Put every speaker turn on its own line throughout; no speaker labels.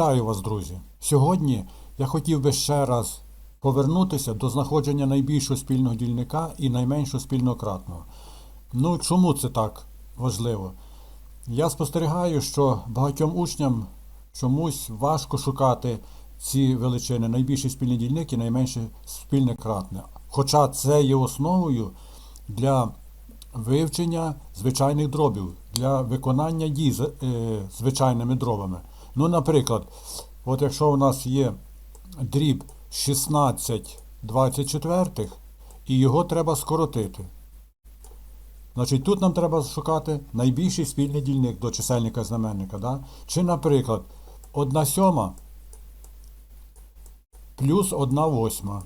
Вітаю вас, друзі! Сьогодні я хотів би ще раз повернутися до знаходження найбільшого спільного дільника і найменшого спільного кратного. Ну, чому це так важливо? Я спостерігаю, що багатьом учням чомусь важко шукати ці величини найбільший спільний дільник і найменше спільне кратне. Хоча це є основою для вивчення звичайних дробів, для виконання дій е, звичайними дробами. Ну, наприклад, от якщо у нас є дріб 16 24 і його треба скоротити. Значить, тут нам треба шукати найбільший спільний дільник до чисельника знаменника. Да? Чи, наприклад, 1 сьома плюс 1 восьма.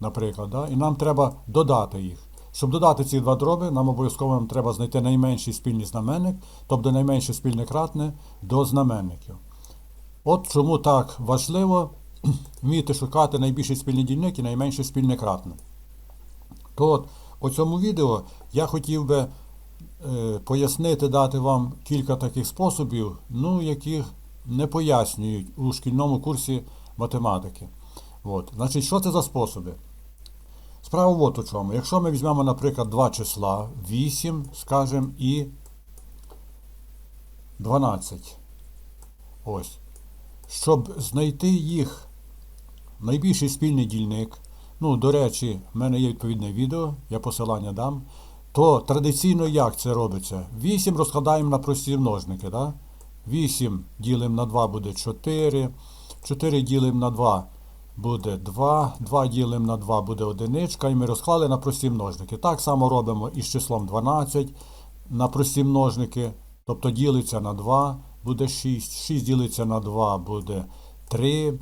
Наприклад, да? і нам треба додати їх. Щоб додати ці два дроби, нам обов'язково треба знайти найменший спільний знаменник, тобто найменше спільне кратне до знаменників. От чому так важливо вміти шукати найбільший спільний дільник і найменше спільне кратне. То от у цьому відео я хотів би е, пояснити, дати вам кілька таких способів, ну, яких не пояснюють у шкільному курсі математики. От. Значить, що це за способи? Справа от у чому. Якщо ми візьмемо, наприклад, два числа 8, скажімо, і 12. Ось. Щоб знайти їх найбільший спільний дільник, ну, до речі, в мене є відповідне відео, я посилання дам, то традиційно як це робиться? 8 розкладаємо на прості множники. Да? 8 ділимо на 2 буде 4, 4 ділимо на 2 буде 2, 2 ділимо на 2 буде одиничка, і ми розклали на прості множники. Так само робимо і з числом 12 на прості множники, тобто ділиться на 2, буде 6, 6 ділиться на 2 буде 3.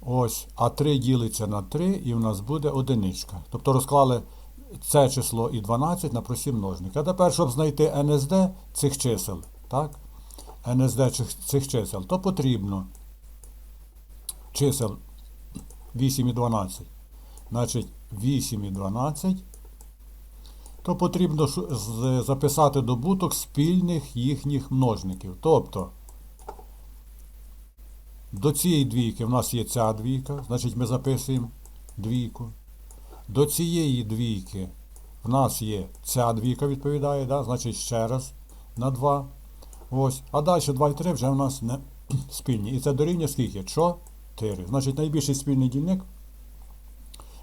Ось, а 3 ділиться на 3 і в нас буде одиничка. Тобто розклали це число і 12 на прості множники. А тепер, щоб знайти НСД цих чисел, так? НСД цих, чисел, то потрібно чисел 8 і 12. Значить, 8 і 12, то потрібно записати добуток спільних їхніх множників. Тобто, до цієї двійки в нас є ця двійка, значить ми записуємо двійку. До цієї двійки в нас є ця двійка відповідає, да? значить ще раз на 2. Ось. А далі 2 і 3 вже в нас не спільні. І це дорівнює скільки? 4. Значить найбільший спільний дільник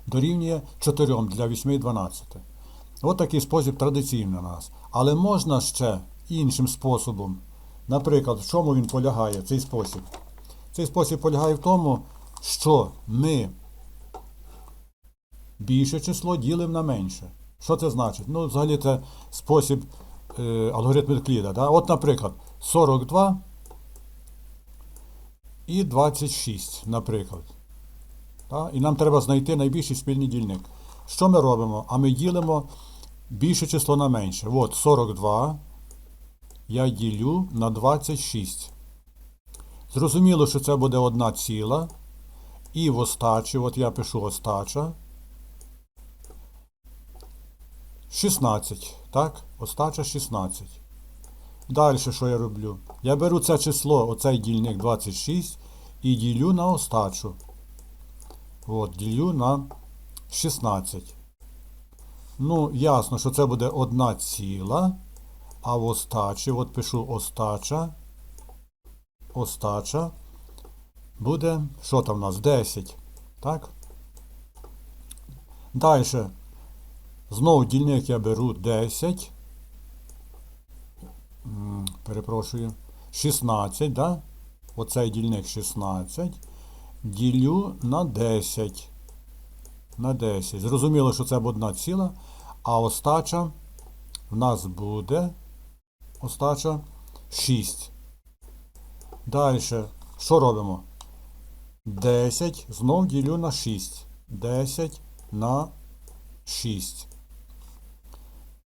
дорівнює 4 для 8 і 12. От такий спосіб традиційний у нас. Але можна ще іншим способом. Наприклад, в чому він полягає, цей спосіб? Цей спосіб полягає в тому, що ми більше число ділимо на менше. Що це значить? Ну, взагалі це спосіб е, алгоритму Евкліда. Да? От, наприклад, 42 і 26, наприклад. Да? І нам треба знайти найбільший спільний дільник. Що ми робимо? А ми ділимо більше число на менше. От 42 я ділю на 26. Зрозуміло, що це буде одна ціла. І в остачі, от я пишу остача. 16. Так? Остача 16. Далі що я роблю? Я беру це число, оцей дільник 26, і ділю на остачу. От, ділю на 16. Ну, ясно, що це буде одна ціла. А в остачі, от пишу остача. Остача. Буде, що там у нас? 10. Так? Далі. Знову дільник я беру 10. Перепрошую. 16, да? Оцей дільник 16. Ділю на 10. На 10. Зрозуміло, що це буде одна ціла. А остача в нас буде остача 6. Далі, що робимо? 10 знов ділю на 6. 10 на 6.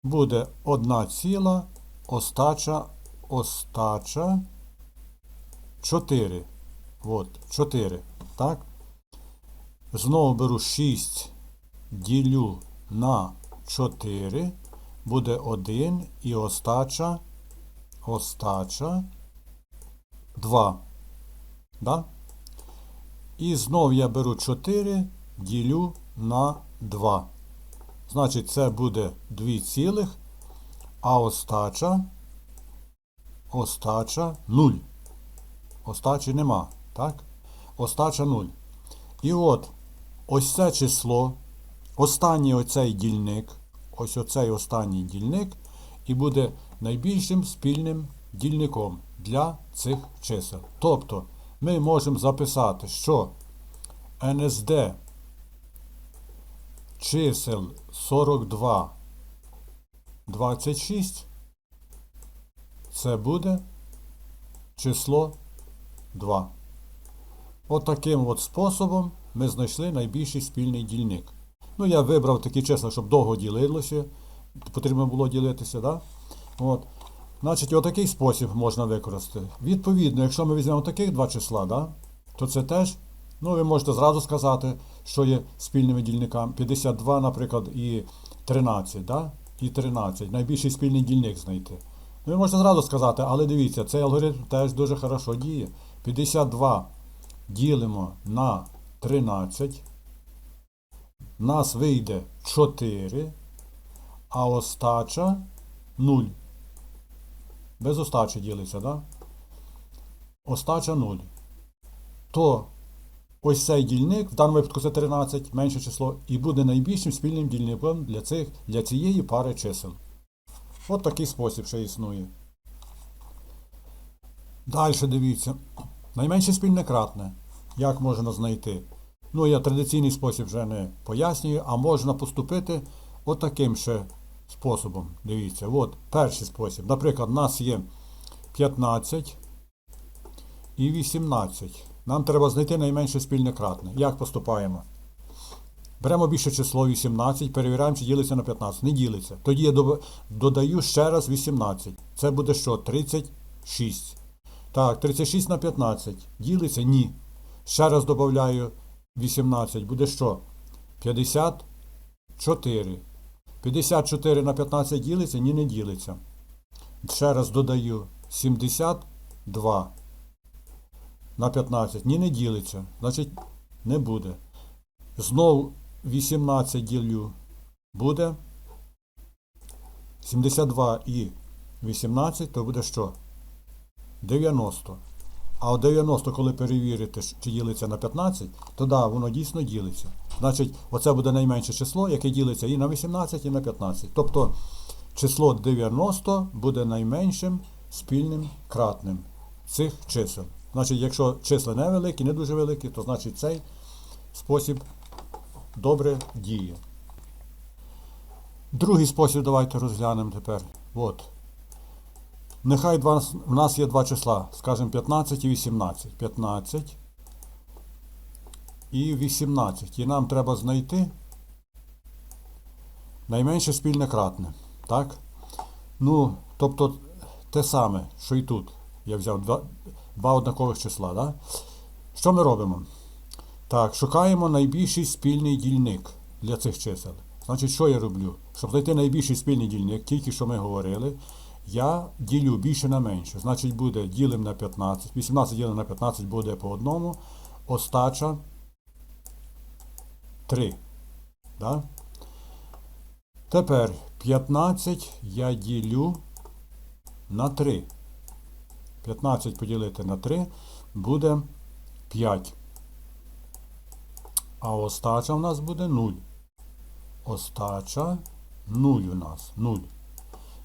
Буде одна ціла, остача, остача 4. От, 4. Так? Знову беру 6, ділю на 4, буде 1 і остача, остача 2. Да? І знов я беру 4, ділю на 2. Значить, це буде 2 цілих, а остача, остача 0. Остачі нема, так? Остача 0. І от, ось це число, останній оцей дільник, ось оцей останній дільник, і буде найбільшим спільним дільником для цих чисел. Тобто, ми можемо записати, що НСД чисел 42, 26 це буде число 2. От таким от способом ми знайшли найбільший спільний дільник. Ну, я вибрав такі числа, щоб довго ділилося. Потрібно було ділитися, да? От. Значить, отакий спосіб можна використати. Відповідно, якщо ми візьмемо таких два числа, да, то це теж, ну, ви можете зразу сказати, що є спільними дільниками. 52, наприклад, і 13, да? І 13. Найбільший спільний дільник знайти. Ну, ви можете зразу сказати, але дивіться, цей алгоритм теж дуже хорошо діє. 52 ділимо на 13. Нас вийде 4, а остача 0. Без остачі ділиться, да? Остача 0. То ось цей дільник, в даному випадку це 13, менше число, і буде найбільшим спільним дільником для, цих, для цієї пари чисел. От такий спосіб ще існує. Далі дивіться. Найменше спільне кратне. Як можна знайти? Ну, я традиційний спосіб вже не пояснюю, а можна поступити отаким ще способом. Дивіться, от перший спосіб. Наприклад, у нас є 15 і 18. Нам треба знайти найменше спільне кратне. Як поступаємо? Беремо більше число 18, перевіряємо, чи ділиться на 15. Не ділиться. Тоді я додаю ще раз 18. Це буде що? 36. Так, 36 на 15. Ділиться? Ні. Ще раз додаю 18. Буде що? 54. 54 на 15 ділиться? Ні, не ділиться. Ще раз додаю 72 на 15. Ні, не ділиться. Значить, не буде. Знов 18 ділю. Буде 72 і 18, то буде що? 90. А от 90, коли перевірити, чи ділиться на 15, то да, воно дійсно ділиться. Значить, оце буде найменше число, яке ділиться і на 18, і на 15. Тобто число 90 буде найменшим спільним кратним цих чисел. Значить, якщо числа невеликі, не дуже великі, то значить цей спосіб добре діє. Другий спосіб давайте розглянемо тепер. От. Нехай два, в нас є два числа, скажімо, 15 і 18. 15 і 18. І нам треба знайти найменше спільне кратне. Так? Ну, тобто те саме, що і тут. Я взяв два, два однакових числа. Да? Що ми робимо? Так, шукаємо найбільший спільний дільник для цих чисел. Значить, що я роблю? Щоб знайти найбільший спільний дільник, тільки що ми говорили, я ділю більше на менше. Значить, буде ділим на 15. 18 ділимо на 15 буде по одному. Остача 3. Да? Тепер 15 я ділю на 3. 15 поділити на 3 буде 5. А остача в нас буде 0. Остача 0 у нас. 0.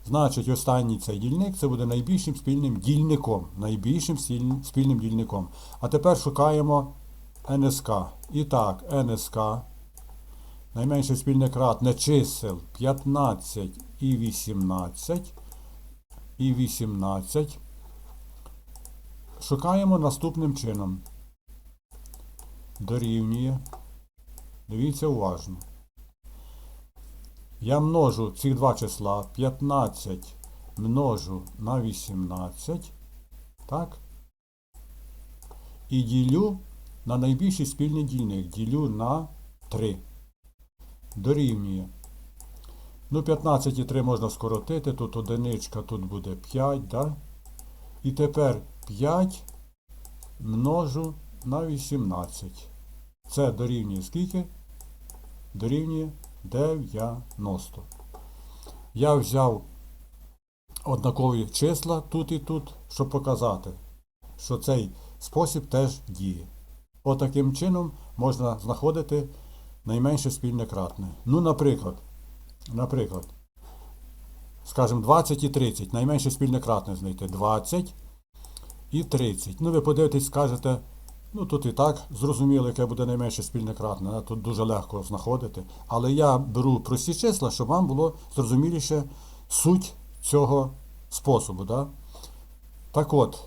Значить, останній цей дільник це буде найбільшим спільним дільником. Найбільшим спільним, дільником. А тепер шукаємо НСК. І так, НСК. Найменше спільне кратне чисел 15 і 18. І 18. Шукаємо наступним чином. Дорівнює. Дивіться уважно. Я множу ці два числа 15 множу на 18. Так? І ділю на найбільший спільний дільник. Ділю на 3. Дорівнює. Ну, 15 і 3 можна скоротити. Тут одиничка, тут буде 5, да? І тепер 5 множу на 18. Це дорівнює скільки? Дорівнює 90. Я взяв однакові числа тут і тут, щоб показати, що цей спосіб теж діє. Отаким чином можна знаходити найменше спільне кратне. Ну, наприклад, наприклад, скажімо, 20 і 30. Найменше спільне кратне знайти. 20 і 30. Ну, ви подивитесь, скажете, ну тут і так зрозуміло, яке буде найменше спільне кратне. Тут дуже легко знаходити. Але я беру прості числа, щоб вам було зрозуміліше суть цього способу. Да? Так от,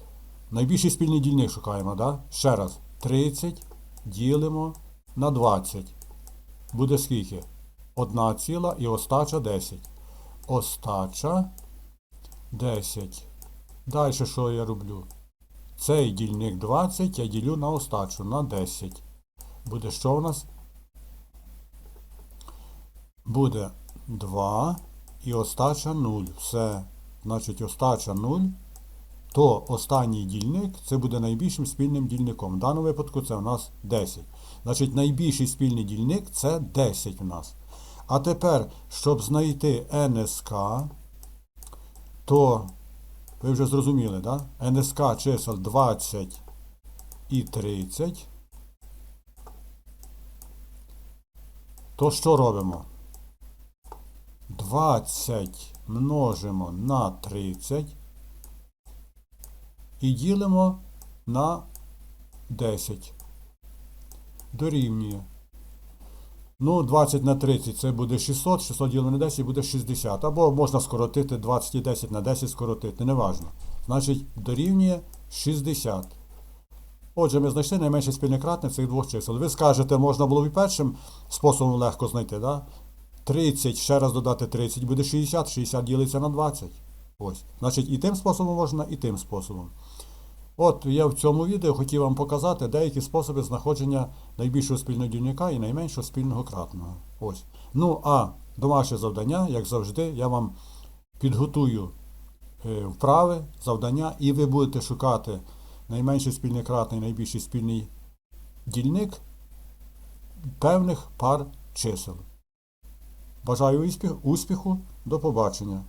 найбільший спільний дільник шукаємо. Да? Ще раз, 30 ділимо на 20. Буде скільки? Одна ціла і остача 10. Остача 10. Далі що я роблю? Цей дільник 20 я ділю на остачу на 10. Буде що у нас? Буде 2 і остача 0. Все. Значить, остача 0. То останній дільник це буде найбільшим спільним дільником. В даному випадку це у нас 10. Значить, найбільший спільний дільник це 10 у нас. А тепер, щоб знайти НСК, то ви вже зрозуміли, да? НСК чисел 20 і 30. То що робимо? 20 множимо на 30 і ділимо на 10. Дорівнює. Ну, 20 на 30 це буде 600, 600 ділимо на 10 буде 60. Або можна скоротити 20 і 10 на 10 скоротити, неважно. Значить, дорівнює 60. Отже, ми знайшли найменше спільнократне цих двох чисел. Ви скажете, можна було б і першим способом легко знайти, да? 30, ще раз додати 30, буде 60, 60 ділиться на 20. Ось. Значить, і тим способом можна, і тим способом. От я в цьому відео хотів вам показати деякі способи знаходження найбільшого спільного дільника і найменшого спільного кратного. Ось. Ну, а домашнє завдання, як завжди, я вам підготую е, вправи, завдання, і ви будете шукати найменший спільний кратний, найбільший спільний дільник певних пар чисел. Бажаю успіх- успіху, до побачення.